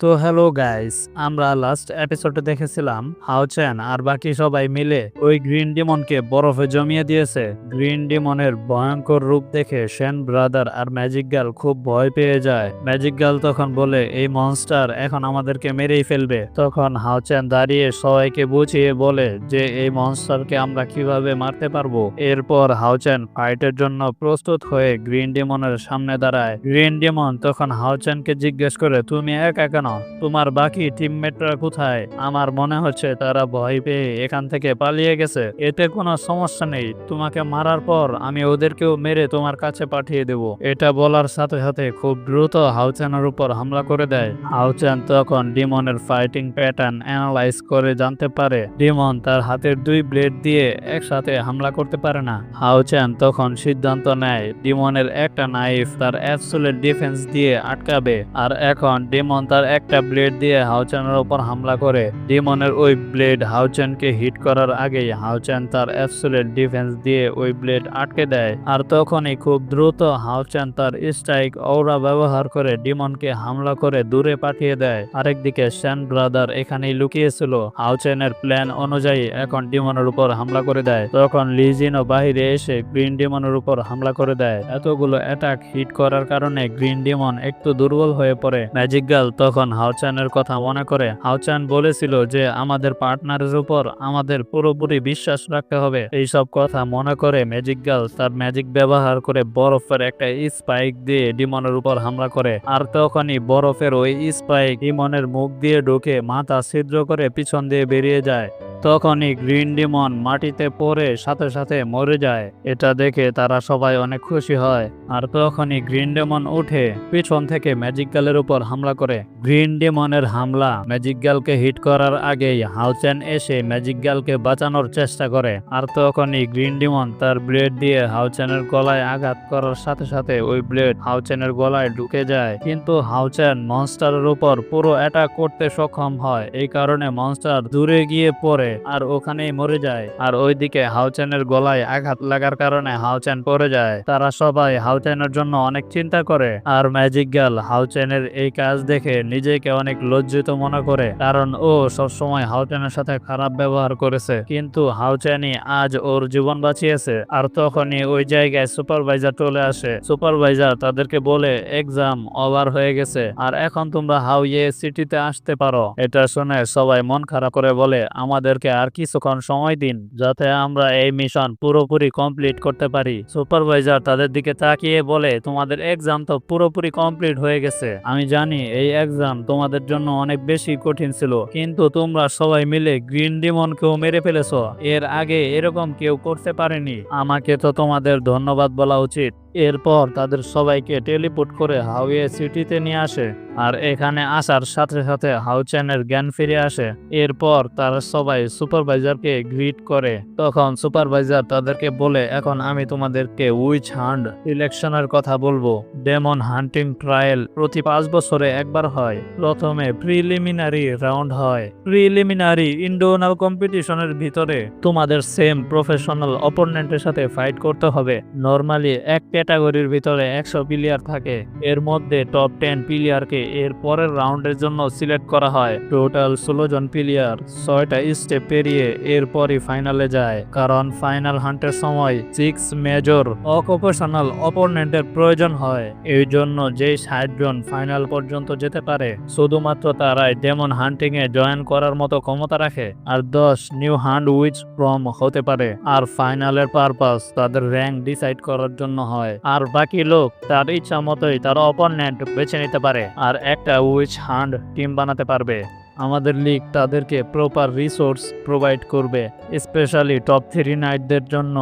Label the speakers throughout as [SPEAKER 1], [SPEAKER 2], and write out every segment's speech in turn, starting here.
[SPEAKER 1] তো hello guys, আমরা last এপিসোডে দেখেছিলাম হাউচেন আর বাকি সবাই মিলে ওই গ্রিন ডিমনকে বরফে জমিয়ে দিয়েছে। গ্রিন ডিমনের ভয়ঙ্কর রূপ দেখে সেন ব্রাদার আর ম্যাজিক গার্ল খুব ভয় পেয়ে যায়। ম্যাজিক গার্ল তখন বলে, এই মনস্টার এখন আমাদেরকে মেরেই ফেলবে। তখন হাউচেন দাঁড়িয়ে সবাইকে বুঝিয়ে বলে যে, এই মনস্টারকে আমরা কীভাবে মারতে পারব? এরপর হাউচেন ফাইটের জন্য প্রস্তুত হয়ে গ্রিন ডিমনের সামনে দাঁড়ায়। গ্রিন ডিমন তখন হাউচেনকে জিজ্ঞেস করে, তুমি একা কেন তোমার বাকি টিমমেটরা কোথায়? আমার মনে হচ্ছে তারা ভয় পেয়ে এখান থেকে পালিয়ে গেছে। এতে কোনো সমস্যা নেই। তোমাকে মারার পর আমি ওদেরকেও মেরে তোমার কাছে পাঠিয়ে দেব। এটা বলার সাথে সাথে খুব দ্রুত হাউচেনের উপর হামলা করে দেয়। হাউচেন তখন ডিমনের ফাইটিং প্যাটার্ন অ্যানালাইজ করে জানতে পারে। ডিমন তার হাতের দুই ব্লেড দিয়ে একসাথে হামলা করতে পারে না। হাউচেন তখন সিদ্ধান্ত নেয়, ডিমনের একটা নাইফ তার অ্যাবসোলেট ডিফেন্স দিয়ে আটকাবে। আর এখন ডিমন তার একটা ব্লেড দিয়ে হাউচেনের উপর হামলা করে। ডিমনের ওই ব্লেড হাউচেনকে হিট করার আগেই হাউচেন তার অ্যাবসোলেট ডিফেন্স দিয়ে ওই ব্লেড আটকে দেয়। আর তখনই খুব দ্রুত হাউচেন তার স্ট্রাইক ওরা ব্যবহার করে ডিমনকে হামলা করে দূরে পাঠিয়ে দেয়। আরেকদিকে শ্যান ব্রাদার এখানেই লুকিয়েছিল। হাউচেনের প্ল্যান অনুযায়ী এখন ডিমনের উপর হামলা করে দেয়। তখন লিজিনও বাহিরে এসে গ্রিন ডিমনের উপর হামলা করে দেয়। এতগুলো অ্যাটাক হিট করার কারণে গ্রিন ডিমন একটু দুর্বল হয়ে পড়ে। ম্যাজিক গার্ল তখন হাউচানের কথা মনে করে হাউচান বলেছিল যে আমাদের পার্টনারের উপর আমাদের পুরোপুরি বিশ্বাস রাখতে হবে। এইসব কথা মনে করে ম্যাজিক গার্ল তার ম্যাজিক ব্যবহার করে বরফের একটা স্পাইক দিয়ে ডিমনের উপর হামলা করে আর তখনই বরফের ওই স্পাইক ডিমনের মুখ দিয়ে ঢুকে মাথা ছিদ্র করে পিছন দিয়ে বেরিয়ে যায়। তখনই গ্রিন ডিমন মাটিতে পড়ে সাথে সাথে মরে যায়। এটা দেখে তারা সবাই অনেক খুশি হয়। আর তখনই গ্রিন ডেমন উঠে পিছন থেকে ম্যাজিক গার্লের উপর হামলা করে। গ্রিন ডেমনের হামলা ম্যাজিক গার্লকে হিট করার আগেই হাউচেন এসে ম্যাজিক গার্লকে বাঁচানোর চেষ্টা করে। আর তখনই গ্রিন ডিমন তার ব্লেড দিয়ে হাউচেনের গলায় আঘাত করার সাথে সাথে ওই ব্লেড হাউচেনের গলায় ঢুকে যায়। কিন্তু হাউচেন মনস্টারের উপর পুরো অ্যাটাক করতে সক্ষম হয়। এই কারণে মনস্টার দূরে গিয়ে পড়ে আর ওখানেই মরে যায়। আর ওইদিকে হাউচেনের গলায় আঘাত লাগার কারণে হাউচেন পড়ে যায়। তারা সবাই হাউচেনের জন্য অনেক চিন্তা করে। আর ম্যাজিক গার্ল হাউচেনের এই কাজ দেখে নিজেকে অনেক লজ্জিত মনে করে, কারণ ও সবসময় হাউচেনের সাথে খারাপ ব্যবহার করেছে। কিন্তু হাউচেনই আজ ওর জীবন বাঁচিয়েছে, আর তখনই ওই জায়গায় সুপারভাইজার চলে আসে। সুপারভাইজার তাদেরকে বলে, এক্সাম ওভার হয়ে গেছে, আর এখন তোমরা হাউ ইয়ে সিটিতে আসতে পারো। এটা শুনে সবাই মন খারাপ করে বলে, আমাদেরকে আর কিছুক্ষণ সময় দিন, যাতে আমরা এই মিশন পুরোপুরি কমপ্লিট করতে পারি। সুপারভাইজার তাদের দিকে তাকিয়ে বলে, তোমাদের এক্সাম তো পুরোপুরি কমপ্লিট হয়ে গেছে। আমি জানি এই এক্সাম তোমাদের জন্য অনেক বেশি কঠিন ছিল। কিন্তু তোমরা সবাই মিলে গ্রিন ডিমন কেউ মেরে ফেলেছ। এর আগে এরকম কেউ করতে পারেনি। আমাকে তো তোমাদের ধন্যবাদ বলা উচিত। এরপর তাদের সবাইকে টেলিপোর্ট করে হাউয়ে সিটিতে নিয়ে আসে আর এখানে আসার সাথে সাথে হাউচেনের জ্ঞান ফিরে আসে। এরপর তারা সবাই সুপারভাইজারকে গ্রিট করে। তখন সুপারভাইজার তাদেরকে বলে, এখন আমি তোমাদেরকে উইচ হান্ড ইলেকশনের কথা বলব। ডেমন হান্টিং ট্রায়াল প্রতি পাঁচ বছরে একবার হয়। প্রথমে প্রিলিমিনারি রাউন্ড হয়। প্রিলিমিনারি ইন্ডোনাল কম্পিটিশনের ভিতরে তোমাদের সেম প্রফেশনাল অপোনেন্টের সাথে ফাইট করতে হবে। নর্মালি এক ক্যাটাগরির ভিতরে একশো প্লেয়ার থাকে। এর মধ্যে টপ টেন প্লেয়ারকে এর পরের রাউন্ডের জন্য সিলেক্ট করা হয়। টোটাল ষোলো জন প্লেয়ার ছয়টা স্টেপ পেরিয়ে এরপরই ফাইনালে যায়। কারণ ফাইনাল হান্টের সময় সিক্স মেজর অকুপেশনাল অপোনেন্টের প্রয়োজন হয়। এই জন্য যেই ষাট জন ফাইনাল পর্যন্ত যেতে পারে, শুধুমাত্র তারাই ডেমন হান্টিং এ জয়েন করার মতো ক্ষমতা রাখে। আর দশ নিউ হান্ড উইচ ফ্রম হতে পারে। আর ফাইনালের পারপাস তাদের র্যাঙ্ক ডিসাইড করার জন্য হয়। আর বাকি লোক তার ইচ্ছা মতোই তার অপোনেন্ট বেছে নিতে পারে আর একটা উইচ হান্ড টিম বানাতে পারবে। আমাদের লিগ তাদেরকে প্রপার রিসোর্স প্রোভাইড করবে স্পেশালি টপ থ্রি নাইটদের জন্য।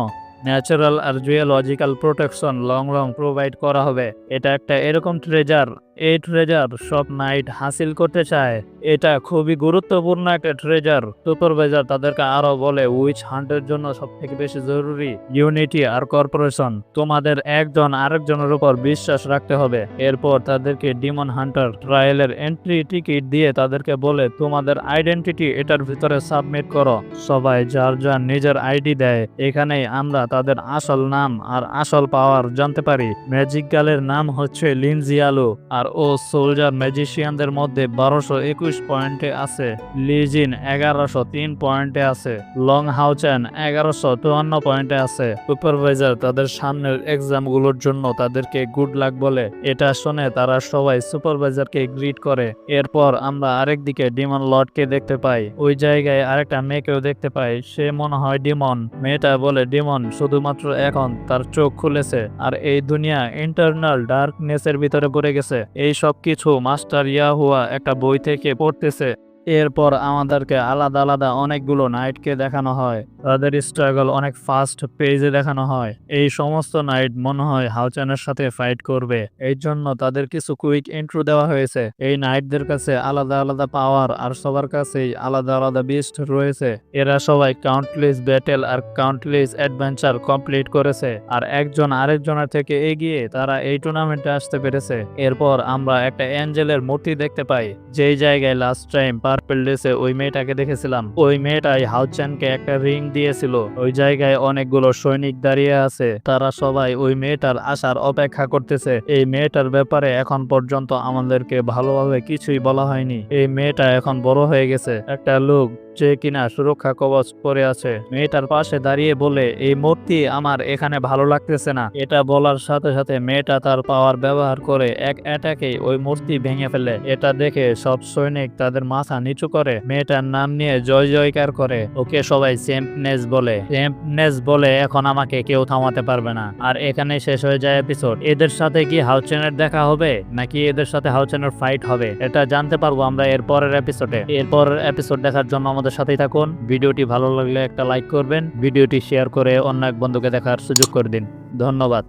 [SPEAKER 1] ন্যাচারাল আর zoological protection long long provide করা হবে। এটা একটা এরকম ট্রেজার এই ট্রেজার সব নাইট হাসিল করতে চায়। এটা খুবই গুরুত্বপূর্ণ একটা ট্রেজার সুপারভাইজার তাদেরকে আরও বলে উইচ হান্টের জন্য সব থেকে বেশি জরুরি ইউনিটি আর কর্পোরেশন তোমাদের একজন আরেকজনের উপর বিশ্বাস রাখতে হবে। এরপর তাদেরকে ডিমন হান্টার ট্রায়ালের এন্ট্রি টিকিট দিয়ে তাদেরকে বলে, তোমাদের আইডেন্টিটি এটার ভিতরে সাবমিট করো। সবাই যার যার নিজের আইডি দেয়। এখানেই আমরা তাদের আসল নাম আর আসল পাওয়ার জানতে পারি। ম্যাজিক গার্লের নাম হচ্ছে লিনজিয়ালো আর ও সোলজার ম্যাজিশিয়ানদের মধ্যে বারোশো একুশ পয়েন্টে আছে। লিজিন এগারোশো তিন পয়েন্টে আছে। লং হাউচান এগারোশো চুয়ান্ন পয়েন্টে আছে। সুপারভাইজার তাদের সামনের এক্সামগুলোর জন্য তাদেরকে গুড লাক বলে। এটা শুনে তারা সবাই সুপারভাইজারকে গ্রিট করে। এরপর আমরা আরেক দিকে ডিমন লর্ডকে দেখতে পাই। ওই জায়গায় আরেকটা মেয়েকেও দেখতে পাই। সে মনে হয় ডিমন। মেয়েটা বলে, ডিমন, শুধুমাত্র এখন তার চোখ খুলেছে। আর এই দুনিয়া ইন্টারনাল ডার্কনেসের ভিতরে পড়ে গেছে। এই সব কিছু মাস্টার ইয়াহুয়া একটা বই থেকে পড়তেছে। এরপর আমাদেরকে আলাদা আলাদা অনেকগুলো নাইটকে দেখানো হয়। তাদের স্ট্রাগল অনেক ফাস্ট পেজে দেখানো হয়। এই সমস্ত নাইট মনে হয় হাউচানের সাথে ফাইট করবে। এই জন্য তাদের কিছু কুইক ইন্ট্রো দেওয়া হয়েছে। এই নাইটদের কাছে আলাদা আলাদা পাওয়ার আর সবার কাছেই আলাদা আলাদা বিস্ট রয়েছে। এরা সবাই কাউন্টলেস ব্যাটেল আর কাউন্টলেস অ্যাডভেঞ্চার কমপ্লিট করেছে। আর একজন আরেকজনের থেকে এগিয়ে তারা এই টুর্নামেন্টে আসতে পেরেছে। এরপর আমরা একটা অ্যাঞ্জেলের মূর্তি দেখতে পাই। যেই জায়গায় লাস্ট টাইম পার্পেল ডেসে ওই মেয়েটাকে দেখেছিলাম। ওই মেয়েটাই হাউচানকে একটা রিং দিয়েছিল। ওই জায়গায় অনেকগুলো সৈনিক দাঁড়িয়ে আছে। তারা সবাই ওই মেয়েটার আসার অপেক্ষা করতেছে। এই মেয়েটার ব্যাপারে এখন পর্যন্ত আমাদেরকে ভালোভাবে কিছুই বলা হয়নি। এই মেয়েটা এখন বড় হয়ে গেছে। একটা লোক যে কিনা সুরক্ষা কবচ পরে আছে। মেয়েটার পাশে দাঁড়িয়ে বলে, এই মূর্তি আমার এখানে ভালো লাগতেছে না। এটা বলার সাথে সাথে মেয়েটা তার পাওয়ার ব্যবহার করে এক অ্যাটাকে ওই মূর্তি ভেঙে ফেলে। এটা দেখে সব সৈনিক তাদের মাথা নিচু করে। মেয়েটার নাম নিয়ে জয় জয়কার করে। ওকে সবাই সেম্পনেস বলে। সেম্পনেস বলে, এখন আমাকে কেউ থামাতে পারবে না। আর এখানে শেষ হয়ে যায় এপিসোড এদের সাথে কি হাউচেনের দেখা হবে, নাকি এদের সাথে হাউচেনের ফাইট হবে? এটা জানতে পারব আমরা এর পরের এপিসোডে এর পরের এপিসোড দেখার জন্য আমাদের সাথেই থাকুন। ভিডিওটি ভালো লাগলে একটা লাইক করবেন। ভিডিওটি শেয়ার করে অন্য এক বন্ধুকে দেখার সুযোগ করে দিন। ধন্যবাদ।